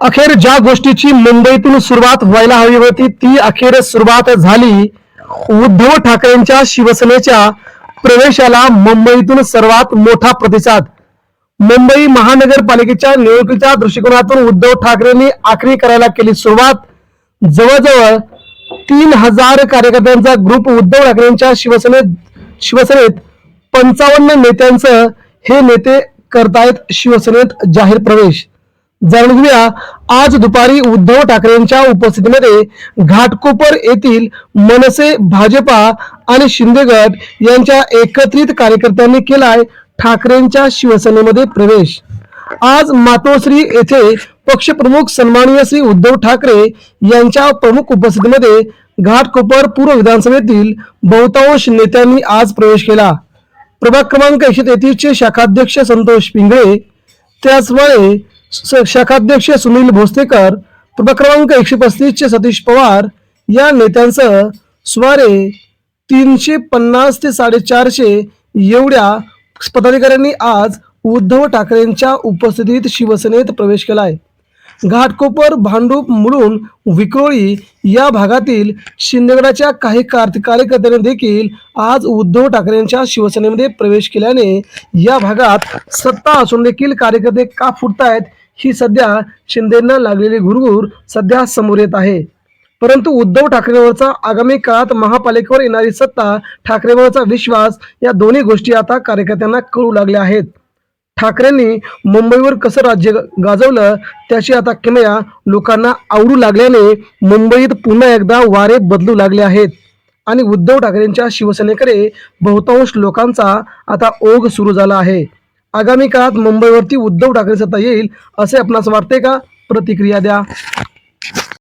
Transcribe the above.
अखेर ज्या गोष्टीची मुंबईतून सुरुवात व्हायला हवी होती ती अखेर सुरुवात झाली उद्धव ठाकरेंच्या शिवसेनेच्या प्रवेशाला मुंबईतून सर्वात मोठा प्रतिसाद. मुंबई महानगरपालिकेच्या निवडणुकीच्या दृष्टिकोनातून उद्धव ठाकरेंनी आखरी करायला केली सुरुवात. जवळजवळ तीन हजार कार्यकर्त्यांचा ग्रुप उद्धव ठाकरेंच्या शिवसेनेत शिवसेनेत पंचावन्न नेत्यांचं हे नेते करतायत शिवसेनेत जाहीर प्रवेश. जाणून घेऊया. आज दुपारी उद्धव ठाकरेंच्या उपस्थितीमध्ये घाटकोपर येथील मनसे भाजपा आणि शिंदे गट यांच्या एकत्रित कार्यकर्त्यांनी केलाय ठाकरेंच्या शिवसेनेमध्ये प्रवेश. आज मातोश्री येथे पक्षप्रमुख सन्माननीय श्री उद्धव ठाकरे यांच्या प्रमुख उपस्थितीमध्ये घाटकोपर पूर्व विधानसभेतील बहुतांश नेत्यांनी आज प्रवेश केला. प्रभाग क्रमांक एकशे तेहतीसचे शाखाध्यक्ष संतोष पिंगळे त्याचवेळे शाखाध्यक्ष सुनील भोसलेकर प्रभाग क्रमांक एकशे पस्तीसचे सतीश पवार या नेत्यांसह सुमारे तीनशे पन्नास ते साडेचारशे एवढ्या पदाधिकाऱ्यांनी आज उद्धव ठाकरेंच्या उपस्थितीत शिवसेनेत प्रवेश केला आहे घाटकोपर भांडूप मुलुंड विक्रोळी या भागातील शिंदेगडाच्या काही कार्यकर्त्यांनी देखील आज उद्धव ठाकरेंच्या शिवसेनेमध्ये प्रवेश केल्याने या भागात सत्ता असून देखील कार्यकर्ते का फुटतायत ही सध्या शिंदेंना लागलेली घुरघुर सध्या समोर येत आहे. परंतु उद्धव ठाकरेंवरचा आगामी काळात महापालिकेवर येणारी सत्ता ठाकरेंवरचा विश्वास या दोन्ही गोष्टी आता कार्यकर्त्यांना कळू लागल्या आहेत. ठाकरेंनी मुंबईवर कसं राज्य गाजवलं त्याची आता किमया लोकांना आवडू लागल्याने मुंबईत पुन्हा एकदा वारे बदलू लागले आहेत. आणि उद्धव ठाकरेंच्या शिवसेनेकडे बहुतांश लोकांचा आता ओघ सुरू झाला आहे. आगामी काळात मुंबईवरती उद्धव ठाकरे सत्ता येईल असे आपणास वाटते का? प्रतिक्रिया द्या.